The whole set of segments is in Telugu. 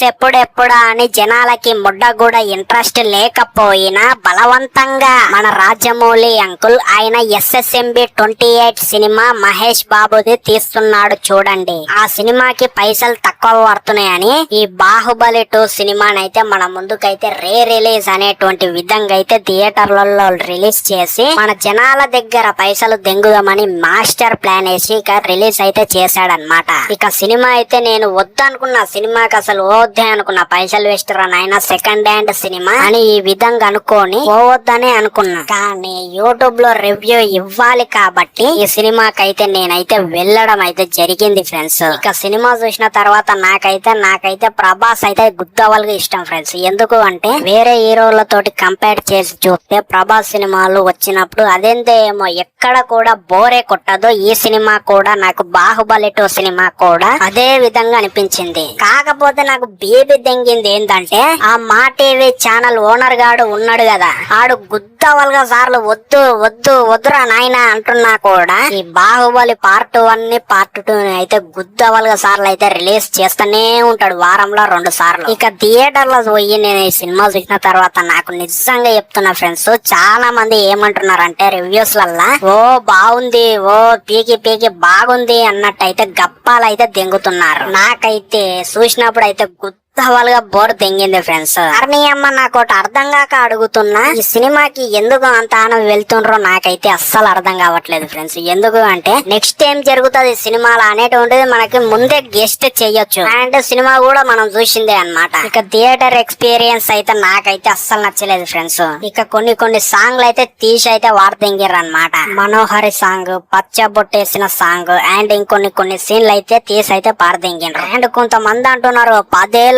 ఎప్పుడెప్పుడా అని జనాలకి ముడ్డ కూడా ఇంట్రెస్ట్ లేకపోయినా బలవంతంగా మన రాజమౌళి అంకుల్ ఆయన SSMB twenty eight cinema Mahesh బాబుది తీస్తున్నాడు చూడండి. ఆ సినిమాకి పైసలు తక్కువ పడుతున్నాయని ఈ బాహుబలి టూ సినిమానైతే మన ముందుకైతే రే రిలీజ్ అనేటువంటి విధంగా అయితే థియేటర్లలో రిలీజ్ చేసి మన జనాల దగ్గర పైసలు దెంగుదామని మాస్టర్ ప్లాన్ వేసి ఇక రిలీజ్ అయితే చేశాడనమాట ఇక సినిమా అయితే నేను వద్దనుకున్న సినిమాకి అసలు పోవద్దే అనుకున్నా. పైసలు వేస్ట్ రా నాయన సెకండ్ హ్యాండ్ సినిమా అని ఈ విధంగా అనుకోని పోవద్దని అనుకున్నా. కానీ యూట్యూబ్లో రివ్యూ ఇవ్వాలి కాబట్టి ఈ సినిమాకైతే నేనైతే వెళ్ళడం అయితే జరిగింది ఫ్రెండ్స్ ఇక సినిమా చూసిన తర్వాత నాకైతే నాకైతే ప్రభాస్ అయితే గుద్దవల్గా ఇష్టం ఫ్రెండ్స్ ఎందుకు అంటే వేరే హీరోలతోటి కంపేర్ చేసి చూస్తే ప్రభాస్ సినిమాలు వచ్చినప్పుడు అదేంటే ఏమో ఎక్కడ కూడా బోరే కొట్టదు ఈ సినిమా కూడా నాకు బాహుబలి టూ సినిమా కూడా అదే విధంగా అనిపించింది. కాకపోతే నాకు బేబీ దెంగింది ఏంటంటే ఆ మా టీవీ ఛానల్ ఓనర్ గాడు ఉన్నాడు కదా ఆడు గుద్దవల్గా సార్లు వద్దు వద్దు వద్దురా నాయన అంటున్నా కూడా ఈ బాహుబలి పార్ట్ వన్ని పార్ట్ టూ అయితే గుద్దవల్గా సార్లు అయితే రిలీజ్ చేస్తూనే ఉంటాడు వారంలో రెండు సార్లు. ఇక థియేటర్లో పోయి నేను ఈ సినిమా చూసిన తర్వాత నాకు నిజంగా చెప్తున్నా ఫ్రెండ్స్ చాలా మంది ఏమంటున్నారంటే రివ్యూస్ వల్ల ఓ ఓ బాగుంది ఓ పీకి పీకి బాగుంది అన్నట్టయితే గప్పాలైతే దెంగుతున్నారు. నాకైతే చూసినప్పుడు అయితే గుద్దవలుగా బోర్ తెంగింది ఫ్రెండ్స్. అర్నీ అమ్మ నాకు ఒకటి అర్థం కాక అడుగుతున్నా ఈ సినిమాకి ఎందుకు అంత ఆనం వెళ్తుండ్రో నాకైతే అస్సలు అర్థం కావట్లేదు ఫ్రెండ్స్. ఎందుకు అంటే నెక్స్ట్ ఏం జరుగుతుంది సినిమాలో అనేటువంటిది మనకి ముందే గెస్ట్ చేయొచ్చు. అండ్ సినిమా కూడా మనం చూసిందే అన్నమాట. ఇక థియేటర్ ఎక్స్పీరియన్స్ అయితే నాకైతే అస్సలు నచ్చలేదు ఫ్రెండ్స్. ఇక కొన్ని కొన్ని సాంగ్లు అయితే తీసి అయితే వాడతెంగిర్రు అనమాట మనోహరి సాంగ్ పచ్చ బొట్టేసిన సాంగ్ అండ్ ఇంకొన్ని కొన్ని సీన్లు అయితే తీసి అయితే పారదెంగిండ్రు అండ్ కొంతమంది అంటున్నారు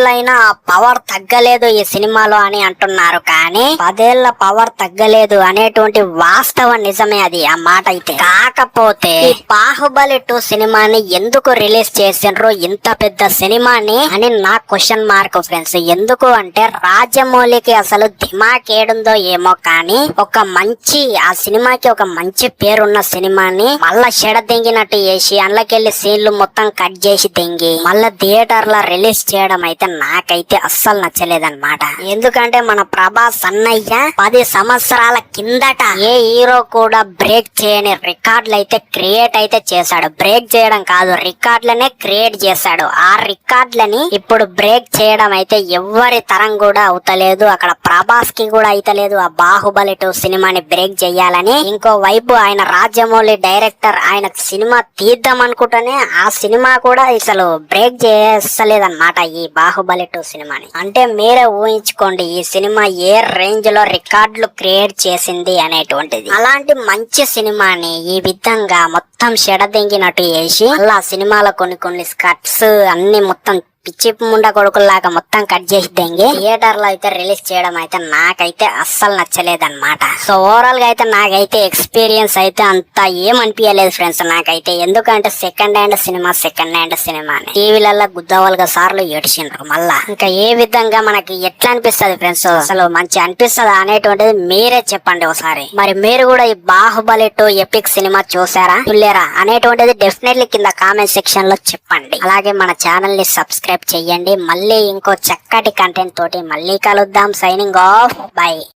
పదేళ్ళైనా పవర్ తగ్గలేదు ఈ సినిమాలో అని అంటున్నారు. కానీ పదేళ్ళ పవర్ తగ్గలేదు అనేటువంటి వాస్తవ నిజమే అది ఆ మాట అయితే. కాకపోతే ఈ బాహుబలి టూ సినిమాని ఎందుకు రిలీజ్ చేసిండ్రు? ఇంత పెద్ద సినిమాని అని నా క్వశ్చన్ మార్క్ ఫ్రెండ్స్ ఎందుకు అంటే రాజమౌళికి అసలు దిమాకేడుందో ఏమో కానీ ఒక మంచి ఆ సినిమాకి ఒక మంచి పేరున్న సినిమాని మళ్ళా చెడ దెంగినట్టు చేసి అందులోకెళ్ళి సీన్లు మొత్తం కట్ చేసి దింగి మళ్ళా థియేటర్లో రిలీజ్ చేయడం అయితే నాకైతే అస్సలు నచ్చలేదన్నమాట. ఎందుకంటే మన ప్రభాస్ అన్నయ్య పది సంవత్సరాల కిందట ఏ హీరో కూడా బ్రేక్ చేయని రికార్డులు అయితే క్రియేట్ అయితే చేశాడు. బ్రేక్ చేయడం కాదు రికార్డులనే క్రియేట్ చేశాడు. ఆ రికార్డులని ఇప్పుడు బ్రేక్ చేయడం అయితే ఎవ్వరి తరం కూడా అవుతలేదు. అక్కడ ప్రభాస్కి కూడా అయితలేదు. ఆ బాహుబలి టూ సినిమాని బ్రేక్ చేయాలని ఇంకో వైపు ఆయన రాజమౌళి డైరెక్టర్ ఆయన సినిమా తీద్దాం అనుకుంటేనే ఆ సినిమా కూడా అసలు బ్రేక్ చేస్తలేదన్నమాట ఈ బాహుబలి టూ సినిమాని. అంటే మీరే ఊహించుకోండి ఈ సినిమా ఏ రేంజ్లో రికార్డులు క్రియేట్ చేసింది అనేటువంటిది. అలాంటి మంచి సినిమాని ఈ విధంగా మొత్తం షెడదెంగినట్టు చేసి అలా సినిమాలో కొన్ని కొన్ని స్కట్స్ అన్ని మొత్తం పిచ్చి ముండ కొడుకుల్లాగా మొత్తం కట్ చేసి దెంగి థియేటర్లో అయితే రిలీజ్ చేయడం అయితే నాకైతే అస్సలు నచ్చలేదన్నమాట. సో ఓవరాల్గా అయితే నాకైతే ఎక్స్పీరియన్స్ అయితే అంత ఏమనిపించలేదు ఫ్రెండ్స్ నాకైతే ఎందుకంటే second hand cinema second hand cinema టీవీలలో గుద్దవలుగా సార్లు ఏడిచినారు మళ్ళా. ఇంకా ఏ విధంగా మనకి ఎట్లా అనిపిస్తుంది ఫ్రెండ్స్ అసలు మంచి అనిపిస్తుందా అనేటువంటిది మీరే చెప్పండి ఒకసారి. మరి మీరు కూడా ఈ బాహుబలి టూ ఎపిక్ సినిమా చూసారా? చూలేరా అనేటువంటిది డెఫినెట్లీ కింద కామెంట్ సెక్షన్లో చెప్పండి. అలాగే మన ఛానల్ని సబ్స్క్రైబ్ చెయ్యండి. మళ్ళీ ఇంకో చక్కటి కంటెంట్ తోటి మళ్ళీ కలుద్దాం. Signing off by